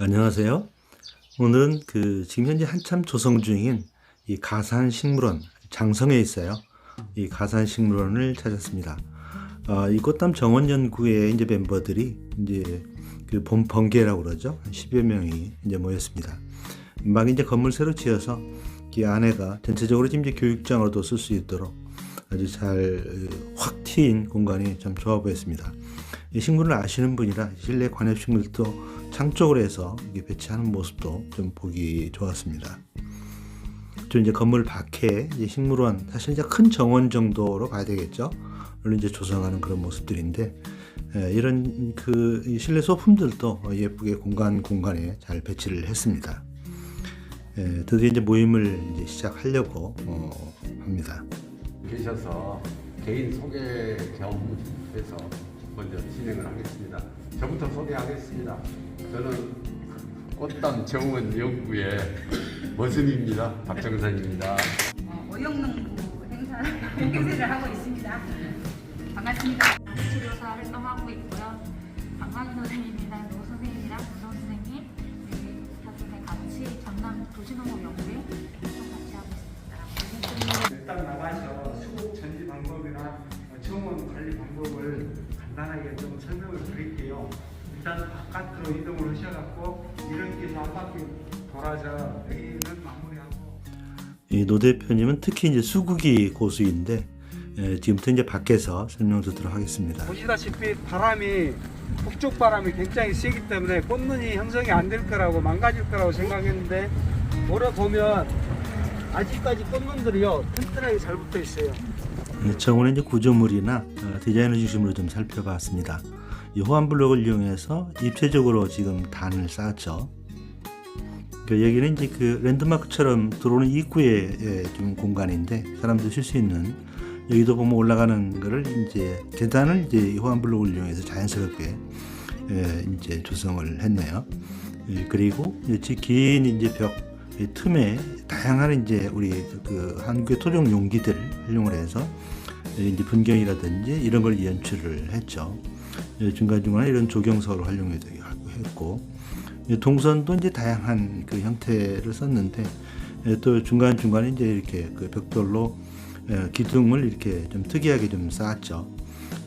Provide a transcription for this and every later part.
안녕하세요. 오늘은 그 지금 현재 한참 조성 중인 이 가산 식물원 장성에 있어요. 이 가산 식물원을 찾았습니다. 아, 이 꽃담 정원 연구회 이제 멤버들이 이제 그 봄 번개라고 그러죠. 한 10여 명이 이제 모였습니다. 막 이제 건물 새로 지어서 이 안에가 전체적으로 이제 교육장으로도 쓸 수 있도록 아주 잘 확 트인 공간이 참 좋아 보였습니다. 이 식물을 아시는 분이라 실내 관엽 식물도 창쪽으로 해서 배치하는 모습도 좀 보기 좋았습니다. 저 이제 건물 밖에 이제 식물원 사실 이제 큰 정원 정도로 봐야 되겠죠. 를 이제 조성하는 그런 모습들인데 에, 이런 그이 실내 소품들도 예쁘게 공간 공간에 잘 배치를 했습니다. 에, 드디어 이제 모임을 이제 시작하려고 어, 합니다. 계셔서 개인 소개 겸 해서 먼저 진행을 하겠습니다. 저부터 소개하겠습니다. 저는 꽃담 정원 연구의 머슴입니다. 박정선입니다. 어, 어영농부 행사 행세를 하고 있습니다. 반갑습니다. 치료사 활동하고 있고요. 강강 선생님이랑 노 선생님이랑 구성 선생님 저희 사진에 같이 전남 도시농업 연구에 간단하게 좀 설명을 드릴게요. 일단 바깥으로 이동을 하셔갖고 이렇게서 한 바퀴 돌아서 여기는 마무리하고 이노 대표님은 특히 이제 수국이 고수인데 에, 지금부터 이제 밖에서 설명 듣도록 하겠습니다. 보시다시피 바람이 북쪽 바람이 굉장히 세기 때문에 꽃눈이 형성이 안 될 거라고 망가질 거라고 생각했는데 올해 보면 아직까지 꽃눈들이요 튼튼하게 잘 붙어 있어요. 네, 정원의 이제 구조물이나 어, 디자인을 중심으로 좀 살펴봤습니다. 이 호환 블록을 이용해서 입체적으로 지금 단을 쌓았죠. 그 여기는 이제 그 랜드마크처럼 들어오는 입구에 예, 좀 공간인데 사람들 쉴 수 있는 여기도 보면 올라가는 거를 이제 계단을 이제 이 호환 블록을 이용해서 자연스럽게 예, 이제 조성을 했네요. 예, 그리고 긴 이제 벽이 틈에 다양한 이제 우리 그 한국의 토종 용기들 활용을 해서 이제 분경이라든지 이런 걸 연출을 했죠. 예, 중간중간에 이런 조경석을 활용해도 했고 예, 동선도 이제 다양한 그 형태를 썼는데 예, 또 중간 중간에 이제 이렇게 그 벽돌로 예, 기둥을 이렇게 좀 특이하게 좀 쌓았죠.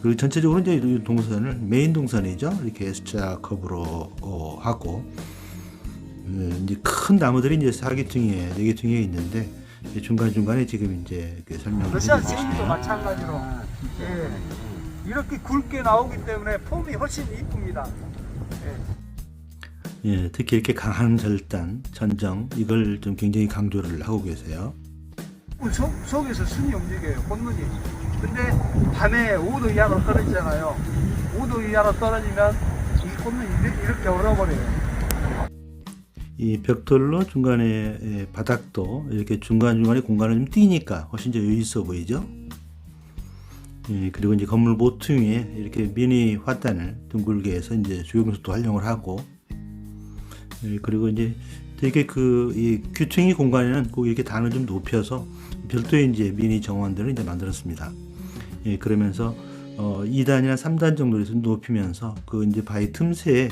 그리고 전체적으로 이제 이 동선을 메인 동선이죠. 이렇게 S자 컵으로 어, 하고 예, 이제 큰 나무들이 이제 사기퉁이에 네 개퉁이에 있는데 중간 중간에 지금 이제 그 설명을 러시아 세인도 있어요. 마찬가지로 예. 이렇게 굵게 나오기 때문에 폼이 훨씬 이쁩니다. 예. 예, 특히 이렇게 강한 절단, 전정 이걸 좀 굉장히 강조를 하고 계세요. 꽃 속, 속에서 순이 움직여요 꽃눈이 근데 밤에 5도 이하로 떨어지잖아요 5도 이하로 떨어지면 이 꽃눈이 이렇게 얼어버려요 이 벽돌로 중간에 예, 바닥도 이렇게 중간 중간에 공간을 좀 띄니까 훨씬 더 여유 있어 보이죠. 예, 그리고 이제 건물 모퉁이에 이렇게 미니 화단을 둥글게 해서 이제 조경석도 활용을 하고 예, 그리고 이제 되게 그이 귀퉁이 공간에는 꼭 이렇게 단을 좀 높여서 별도의 이제 미니 정원들을 이제 만들었습니다. 예, 그러면서 어 2단이나 3단 정도로 해서 높이면서 그 이제 바위 틈새에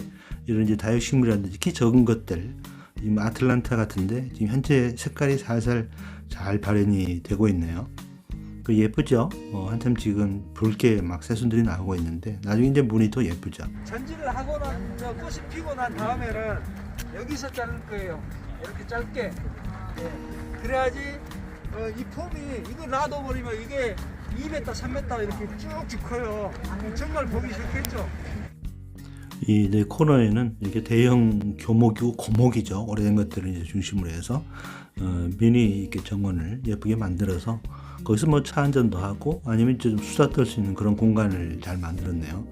이런 이제 다육식물이라든지 키 적은 것들 지금 아틀란타 같은데 지금 현재 색깔이 살살 잘 발현이 되고 있네요. 그 예쁘죠? 어, 한참 지금 붉게 막 새순들이 나오고 있는데 나중에 이제 무늬 더 예쁘죠. 전지를 하고 난, 저 꽃이 피고 난 다음에는 여기서 자를 거예요 이렇게 짧게 예. 그래야지 어, 이 폼이 이거 놔둬버리면 이게 2m 3m 이렇게 쭉쭉 커요 정말 보기 좋겠죠 이내 코너에는 이렇게 대형 교목이고 고목이죠. 오래된 것들을 이제 중심으로 해서 어, 미니 이렇게 정원을 예쁘게 만들어서 거기서 뭐 차 한잔도 하고 아니면 좀 수다 떨 수 있는 그런 공간을 잘 만들었네요.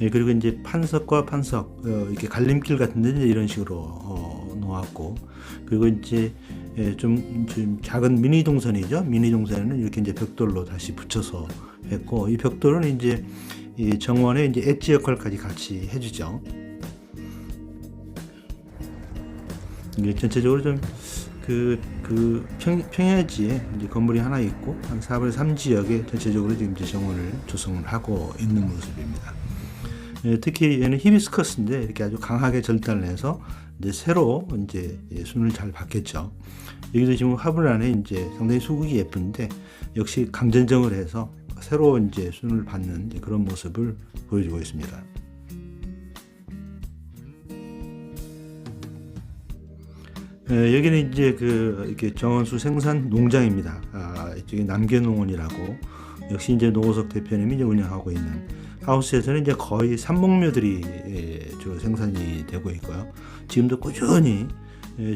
예, 그리고 이제 판석과 판석 어, 이렇게 갈림길 같은데 이런 식으로 어, 놓았고 그리고 이제 예, 좀, 좀 작은 미니 동선이죠. 미니 동선에는 이렇게 이제 벽돌로 다시 붙여서 했고 이 벽돌은 이제 이 정원의 이제 엣지 역할까지 같이 해주죠. 이게 전체적으로 좀 그, 그 평, 평야지에 이제 건물이 하나 있고 한 4분의 3 지역에 전체적으로 지금 이제 정원을 조성을 하고 있는 모습입니다. 예, 특히 얘는 히비스커스인데 이렇게 아주 강하게 절단을 해서 이제 새로 이제 예, 순을 잘 받겠죠. 여기도 지금 화분 안에 이제 상당히 수국이 예쁜데 역시 강전정을 해서 새로 이제 순을 받는 이제 그런 모습을 보여주고 있습니다. 예, 여기는 이제 그 이렇게 정원수 생산 농장입니다. 아, 이쪽에 남계농원이라고 역시 이제 노호석 대표님이 이제 운영하고 있는 하우스에서는 이제 거의 산목묘들이 예, 주로 생산이 되고 있고요. 지금도 꾸준히 예,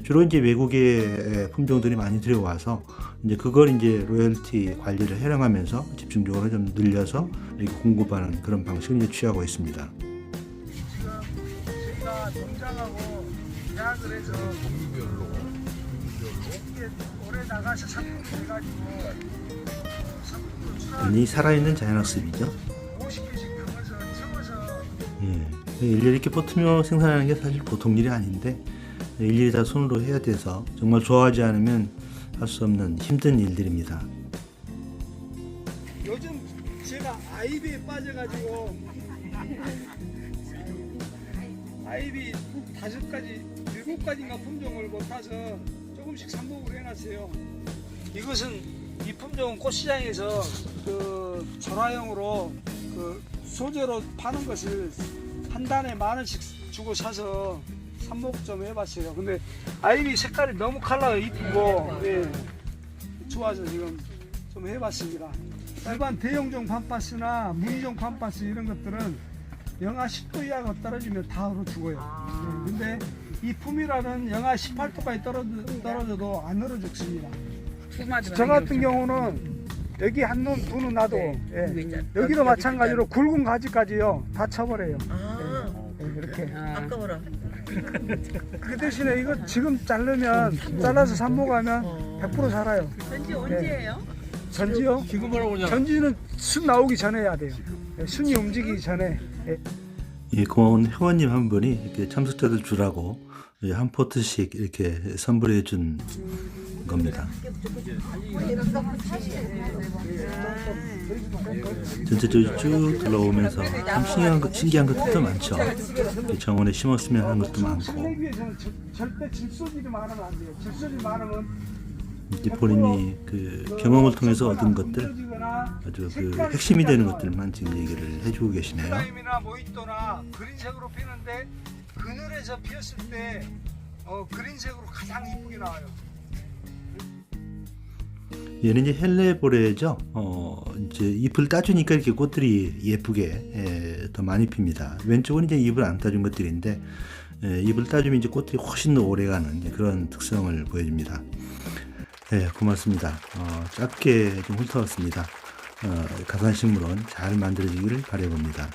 주로 이제 외국의 품종들이 많이 들어와서 이제 그걸 이제 로열티 관리를 해령하면서 집중적으로 좀 늘려서 이렇게 공급하는 그런 방식을 이제 취하고 있습니다. 지금 저희가 농장하고 계약을 해서 종류별로 이게 올해 나가서 상품이 돼가지고 상품도 출하 완전히 살아있는 자연학습이죠. 50개씩 담아서 적어서 예. 일일이 이렇게 버티며 생산하는 게 사실 보통 일이 아닌데 일일이 다 손으로 해야 돼서 정말 좋아하지 않으면 할 수 없는 힘든 일들입니다. 요즘 제가 아이비에 빠져가지고 아이비 다섯 가지 일곱 가지인가 품종을 못 타서 조금씩 삽목을 해놨어요. 이것은 이 품종은 꽃시장에서 그 전화용으로 그 소재로 파는 것을 한 단에 만 원씩 주고 사서 삽목 좀 해봤어요. 근데 아이비 색깔이 너무 컬러가 이쁘고 예, 좋아서 지금 좀 해봤습니다. 일반 대용종 판파스나 무늬종 판파스 이런 것들은 영하 10도 이하가 떨어지면 다 얼어 죽어요. 네, 근데 이 품이라는 영하 18도까지 떨어져, 떨어져 도 안 얼어 죽습니다. 저 같은 경우는 여기 한 눈, 두눈 놔도 예, 여기도 마찬가지로 굵은 가지까지요 다 쳐버려요. 예, 예, 이렇게. 아까워라. 그 대신에 이거 지금 자르면 잘라서 삽목하면 100% 살아요. 전지 언제예요? 전지요? 지금 바로 그냥 전지는 순 나오기 전에 해야 돼요. 예, 순이 움직이기 전에. 예. 이 고마운 회원님 한 분이 이렇게 참석자들 주라고 이 한 포트씩 이렇게 선물해 준 겁니다. 전체적으로 쭉 둘러오면서 참 신기한, 것- 신기한 것들도 많죠. 이 정원에 심었으면 하는 것도 많고 이제 본인이 그 경험을 통해서 얻은 것들 아주 그 핵심이 되는 것들만 지금 얘기를 해주고 계시네요. 피는데 그늘에 서 피었을 때 어, 그린색으로 가장 이쁘게 나와요. 얘는 이제 헬레보레죠. 어, 이제 잎을 따주니까 이렇게 꽃들이 예쁘게 예, 더 많이 핍니다. 왼쪽은 이제 잎을 안 따준 것들인데 예, 잎을 따주면 이제 꽃들이 훨씬 더 오래가는 그런 특성을 보여줍니다. 예, 고맙습니다. 어, 짧게 좀 훑어봤습니다. 어, 가산식물원 잘 만들어지기를 바라봅니다.